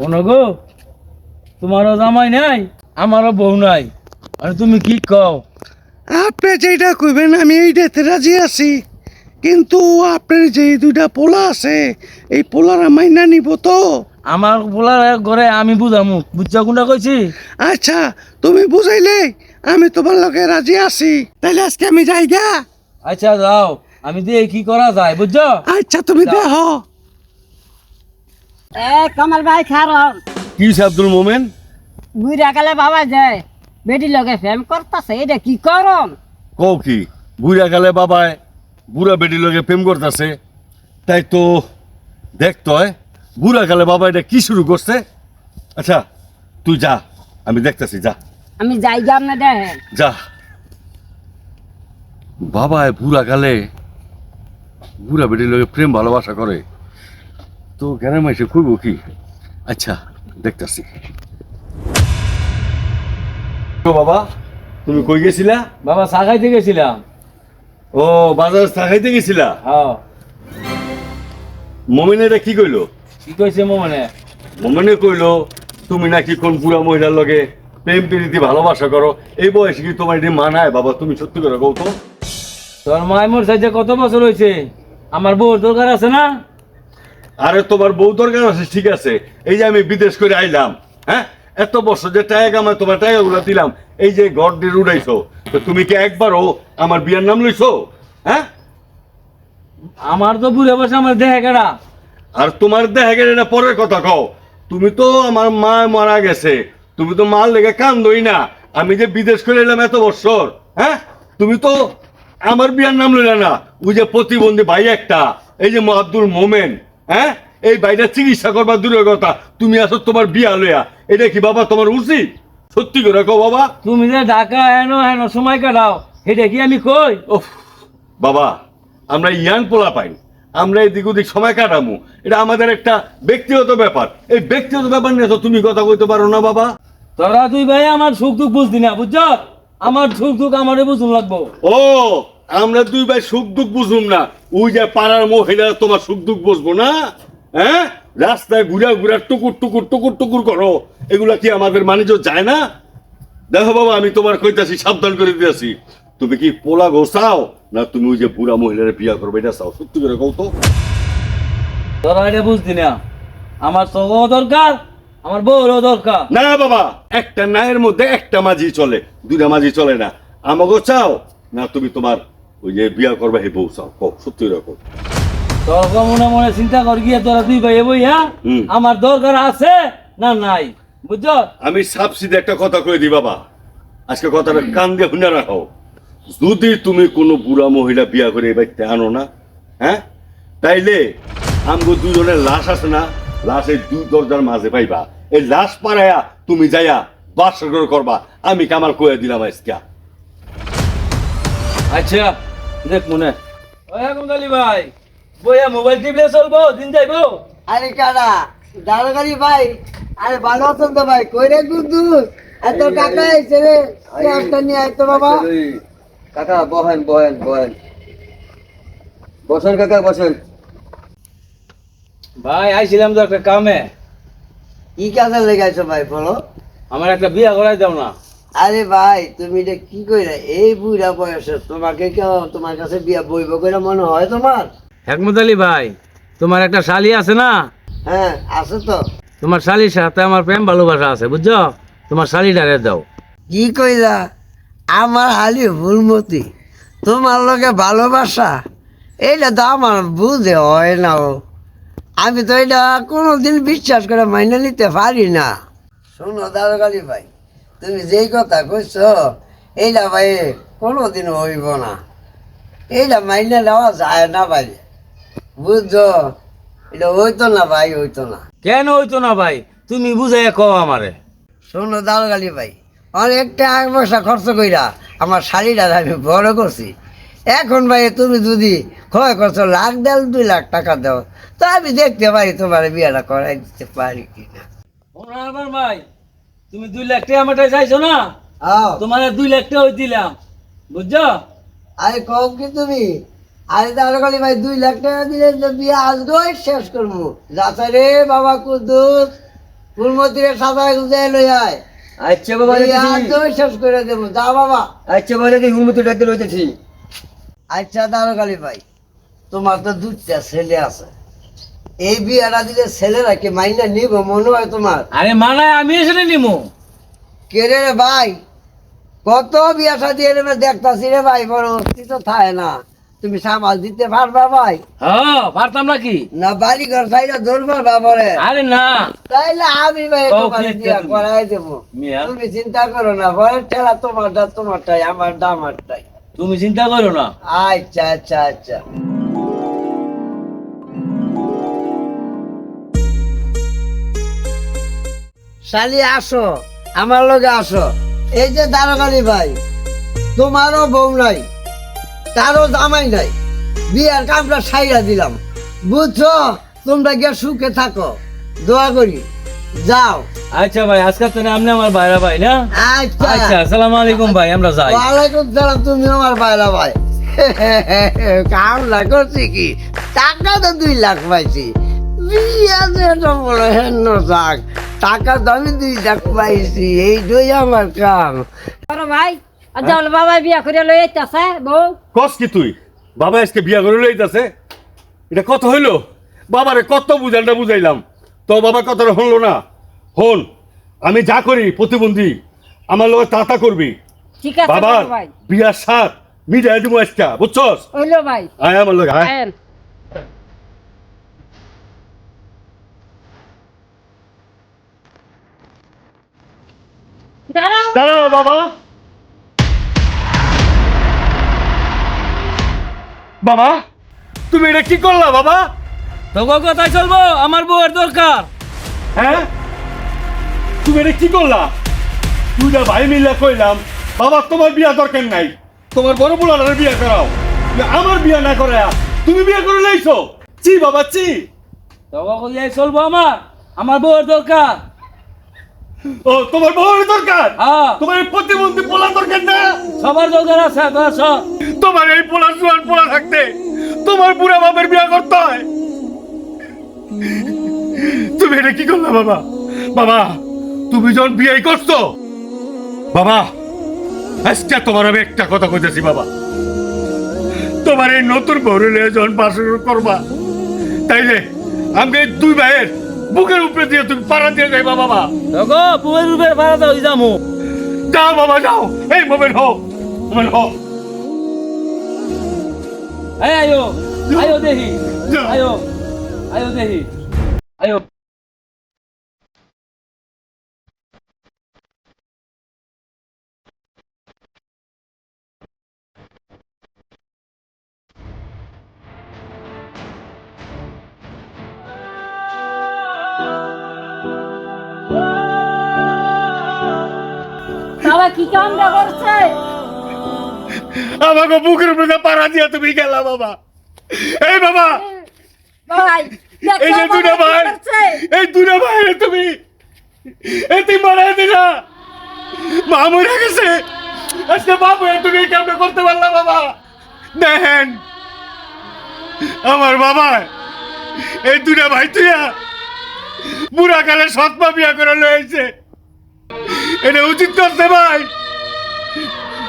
গো তোমারও জামাই নাই আমারও বউ নাই। আর তুমি কি কও? আপনি যেটা কইবেন আমি এইটাতে রাজি আছি। কিন্তু আপনার যে দুইটা পোলা আছে এই পোলারা মাইনা নিব তো? আমার বলার ঘরে আমি বুঝামু বুঝছা কোনটা কইছি? আচ্ছা তুমি বুঝাইলে আমি তোমার লগে রাজি আছি। তাইলে আজকে আমি যাই গা আচ্ছা যাও। আমি দিয়ে কি করা যায় বুঝছ? আচ্ছা তুমি যাও। এ কমল ভাই খারম কি আব্দুল মোমেন? বুড়া কালে বাবা যায় বেটি লগে ফেম করতেছে এটা কি করম কও কি বুড়া কালে বাবায় বুড়া বেটির লগে প্রেম করতেছে। তাই তো দেখতো বুড়া কালে বাবা এটা কি শুরু করছে? আচ্ছা তুই যা আমি দেখতেছি যা। আমি যাই যাম না দেখেন যা। বাবায় বুড়া কালে বুড়া বেটির লগে প্রেম ভালোবাসা করে। তো গ্রামে এসে কইব কি আচ্ছা দেখতেছি। বাবা তুমি কই গেছিলা? বাবা চা খাইতে গেছিলাম। ও বাজার চা খাইতে গেছিলা? হ্যাঁ। মমিন এটা কি কইলো? কি কইছে মো মানে মমিনে কইলো তুমি নাকি কোন বুড়া মহিলার লগে প্রেম প্রীতি ভালোবাসা করো? এই বয়সে কি তোমার এটি মানায় বাবা? তুমি সত্যি করে কও তো। তোর মায় মোর সাইজে কত বছর হয়েছে আমার বউর দরকার আছে না? আরে তোমার বউ দরকার আছে ঠিক আছে। এই যে আমি বিদেশ করে আইলাম হ্যাঁ? এত বছর যে টাকা আমার তোমার টাকা গুলো দিলাম। এই যে ঘর দিয়ে উড়াইছো তো তুমি কি একবারও আমার বিয়ার নাম লইছো? হ্যাঁ? আমার তো বুড়ে বসে আমার দেহে কেডা। আর তোমার দেখা গেলে এটা পরের কথা কও। তুমি তো আমার মা মারা গেছে তুমি তো মার লেগে কান্দই না। আমি যে বিদেশ করে এলাম এত বছর হ্যাঁ? তুমি তো আমার বিয়ার নাম লইলে না। ওই যে প্রতিবন্ধী ভাই একটা এই যে আব্দুল মোমেন হ্যাঁ? এই ভাইটা চিকিৎসা করবার দূরের কথা। তুমি আসো তোমার বিয়া লইয়া। এটা কি বাবা তোমার উচিত সত্যি করে কও বাবা। তুমি যে ঢাকা হেন হেন সময় কাটাও এটা কি আমি কই? ওফ বাবা আমরা ইয়াং পোলা পাই। আমরা এদিক ওদিক সময় কাটামু। এটা আমাদের একটা ব্যক্তিগত ব্যাপার। এই ব্যক্তিগত ব্যাপার নিয়ে তো তুমি কথা কইতে পারো না বাবা। তোরা তুই ভাই আমার সুখ দুঃখ বুঝতি না বুঝছ? আমার সুখ দুঃখ আমারে বুঝুন লাগবো। ও আমরা দুই ভাই সুখ দুঃখ বুঝুম না। ওই যে পাড়ার মহিলা তোমার সুখ দুঃখ বুঝব না? হ্যাঁ? রাস্তায় ঘুরা ঘুরা টুকুর টুকুর টুকুর টুকুর করো। এগুলা কি আমাদের বাণিজ্য যায় না? দেখো বাবা আমি তোমার কইতাছি সাবধান করে দিয়েছি তুমি কি পোলা গোসাও না তুমি ওই যে বুড়া মহিলার বিয়া করবে এটা চাও? সত্যি করে কও তো। তোরা এটা বুঝতি না। আমার তোকেও দরকার আমার বউরও দরকার। না বাবা একটা নায়ের মধ্যে একটা মাঝি চলে দুইটা মাঝি চলে না। আমাকে চাও? না তুমি তোমার ওই যে বিয়া করবে হে বউ চাও কও সত্যি রকম তোর মনে মনে চিন্তা কর গিয়ে তোরা দুই ভাই বই হ্যাঁ। আমার দরকার আছে না নাই বুঝছ? আমি সাবসিডি একটা কথা কয়ে দিই বাবা। আজকে কথাটা কান দিয়ে শুনে রাখো। যদি তুমি কোনো বুড়া মহিলা বিয়া করে বাড়িতে আনো না হ্যাঁ? তাইলে আমগো দুজনের লাশ আছে না? লাশের দুই দরজার মাঝে পাইবা। এই লাশ পাড়ায়া তুমি যাইয়া বাসর করবা। আমি কামাল কয়ে দিলাম আজকে। আচ্ছা। দেখ মনে। ওই ভাই বইয়া মোবাইল টিপলে চলবো দিন যাইবো? আরে কারা? দারোগারি ভাই আরে ভালো আছেন তো ভাই কই রে গুদু এত কাকা এসে রে একটা নিয়ে আয় তো বাবা? কাকা বহেন বহেন বহেন। বসেন কাকা বসেন। ভাই আইছিলাম তো একটা কামে। কি কাজে লেগেছো ভাই বলো। আমার একটা বিয়া করাই দাও না। আরে ভাই তুমি এটা কি কইরা? এই বুড়া বয়সে তোমাকে কেউ তোমার কাছে বিয়া বইব কইরা মনে হয় তোমার? হেকমত আলী ভাই তোমার একটা শালি আছে না? হ্যাঁ আছে তো। তোমার শালির সাথে আমার প্রেম ভালোবাসা আছে বুঝছ? তোমার শালিটারে দাও। কি কইলা? আমার হালি ভুলমতি তোমার লোকে ভালোবাসা এইটা তো আমার বুঝে হয় না ও। আমি তো এটা কোনোদিন বিশ্বাস করে মাইনে নিতে পারি না। শোনো দারোগালি ভাই তুমি যেই কথা কইছ এইটা ভাই কোনোদিন হইব না। এইটা মাইনে নেওয়া যায় না ভাই। বুঝছ? এটা হইতো না ভাই হইতো না। কেন হইতো না ভাই? তুমি বুঝাই কও আমারে। শোনো দালগালি ভাই অনেকটা এক পয়সা খরচ কইরা আমার শাড়িটা আমি বড় করছি। এখন ভাই তুমি যদি ক্ষয় করছ লাখ দেড় দুই লাখ টাকা দাও তো আমি দেখতে পারি তোমার বিয়েটা করাই দিতে পারি কিনা। আমার ভাই তুমি দুই লাখ টাকা আমার চাইছো না? তোমার দুই লাখ টাকা দিলাম। বুঝছ? আরে কম কি তুমি? আরে দালগালি ভাই দুই লাখ টাকা দিলে তো বিয়ে আজকেই শেষ করব। যাতে রে বাবা কুদ্দুস ফুলমতিরে সাদায় গুজাই লই আয়। আচ্ছা বাবা আর শেষ করে দেবো। যা বাবা। আচ্ছা বাবা দেখি হুমুতি ডাকতে লইতেছি। আচ্ছা দারোগালি ভাই তোমার তো দুধটা ছেলে আছে। এই বিয়াটা দিলে ছেলেরা কি মাইনা নিব? মনে হয় তোমার। আরে মানায় আমি এসে নিমু। রে ভাই? কত বিয়া শাদি এলে দেখতাছি রে ভাই বড় অস্তিত্ব থাকে না। তুমি সামাল দিতে পারবা ভাই? হ্যাঁ পারতাম নাকি না বাড়ি ঘর সাইডে ধরবা বাবারে আরে না। তাইলে আমি ভাই তোমার দিয়া? করাই দেবো। মিয়া। তুমি চিন্তা করো না ঘরের ঠেলা তোমারটা তোমারটাই আমারটা আমারটাই তুমি চিন্তা করো না। আচ্ছা আচ্ছা আচ্ছা। শালি আসো আমার লগে আসো। এই যে দারোগানি ভাই তোমারও বউ নাই তারও জামাই নাই বিয়ার কামটা সাইরা দিলাম। বুঝছ? তোমরা গিয়ে সুখে থাকো দোয়া করি। যাও। আচ্ছা ভাই আজকে তো আপনি আমার বাইরা ভাই না? আচ্ছা। আচ্ছা আসসালামু আলাইকুম ভাই আমরা যাই। ওয়ালাইকুম সালাম তুমি আমার বাইরা ভাই। কাম না করছি কি? টাকা তো দুই লাখ পাইছি। বিয়া যে বড় হেন্ন থাক টাকা তো আমি দুই লাখ পাইছি এই দুই আমার কাম। বড় ভাই জল বাবা বিয়া করে লই আইতাছে বউ। কস কি তুই? বাবা আজকে বিয়া করে লইতাছে এটা কত হইল? বাবারে কত বুঝালটা বুঝাইলাম। তো বাবা কথাটা হলো না? হন আমি যা করি প্রতিবন্ধী আমার লোক তাতা করবি। ঠিক আছে বাবার বড় বিয়ার সাত মিডিয়া দিব আজকা বুঝছস? হইল ভাই। আয় আমার লোক আয়। দাঁড়াও। বাবা। বাবা তুমি এটা কি করলা বাবা? তো কথাই চলবো? আমার বউয়ের দরকার। হ্যাঁ? তুমি এটা কি করলা? দুইটা ভাই মিলে কইলাম বাবা তোমার বিয়া দরকার নাই। তোমার বড় বুলার বিয়া করাও। আমার বিয়া না করে তুমি বিয়া করে লাইছো? চি বাবা চি তো কথাই চলবো আমার? আমার বউয়ের দরকার। ও তোমার বউর দরকার? হ্যাঁ। তোমার এই প্রতিবন্ধী পোলা দরকার না? সবার দরকার আছে সব তোমার এই পোলা জোয়ান পোলা থাকতে তোমার বুড়া বাপের বিয়া করতে হয়। তুমি এটা কি করলা বাবা? বাবা তুমি যখন বিয়ে করছ বাবা আজকে তোমার আমি একটা কথা কইতেছি বাবা। তোমার এই নতুন বউরে যখন বাসর করবা তাইলে আমি দুই ভাইয়ের বুকের উপরে দিয়ে তুমি পাড়া দিয়ে যাইবা বাবা দেখো বুকের উপরে পাড়া দাও যামু। যাও বাবা যাও। এই মোমেন্ট হোক মোমেন্ট হোক এই আয়ো আয়ো দেহি। আয়ো আয়ো দেখি কি কামটা করছে? আমাকে বুকের উপরে পাড়া দিয়ে তুমি গেলা বাবা। এই বাবা। ভাই এই যে দুটা ভাই এই দুটা ভাই তুমি। এটি মারাই দিলা। মা মরে গেছে। আজকে বাবু তুমি এই কামটা করতে পারলা বাবা। দেখেন আমার বাবা এই দুটা ভাই তুইয়া বুড়া কালে সৎমা বিয়া করে লয়েছে এটা উচিত করতে ভাই।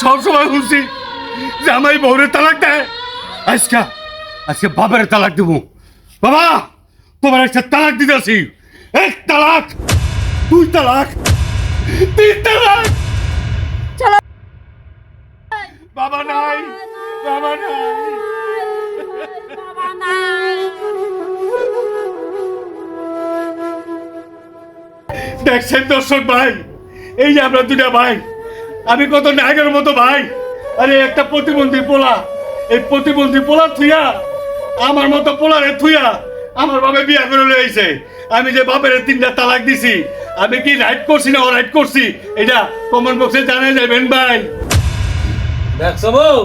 সবসময় শুনছি যে আমার বউরের তালাক দেয় আজকে আজকে বাবার তালাক দেবো। বাবা তোমার একটা তালাক দিতেছি এক তালাক দুই তালাক তিন তালাক। বাবা নাই বাবা নাই। বাবা নাই। দেখছেন দর্শক ভাই এই যে আমরা দুটা ভাই আমি কত নায়কের মতো ভাই? আরে, একটা প্রতিবন্ধী পোলা। এই প্রতিবন্ধী পোলা থুইয়া, আমার মতো পোলারে থুইয়া আমার বাবা বিয়া করে লইছে আমি যে বাপের তিনটা তালাক দিছি, আমি কি রাইট করছি না রাইট করছি? এটা কমেন্ট বক্সে জানা যাবেন ভাই। দেখছ বউ?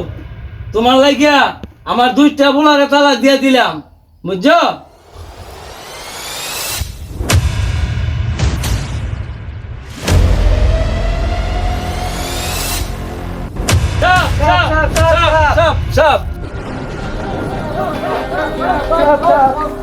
তোমার লাগিয়া আমার দুইটা বোলারে তালাক দিয়ে দিলাম। বুঝছ? Stop! Stop, stop!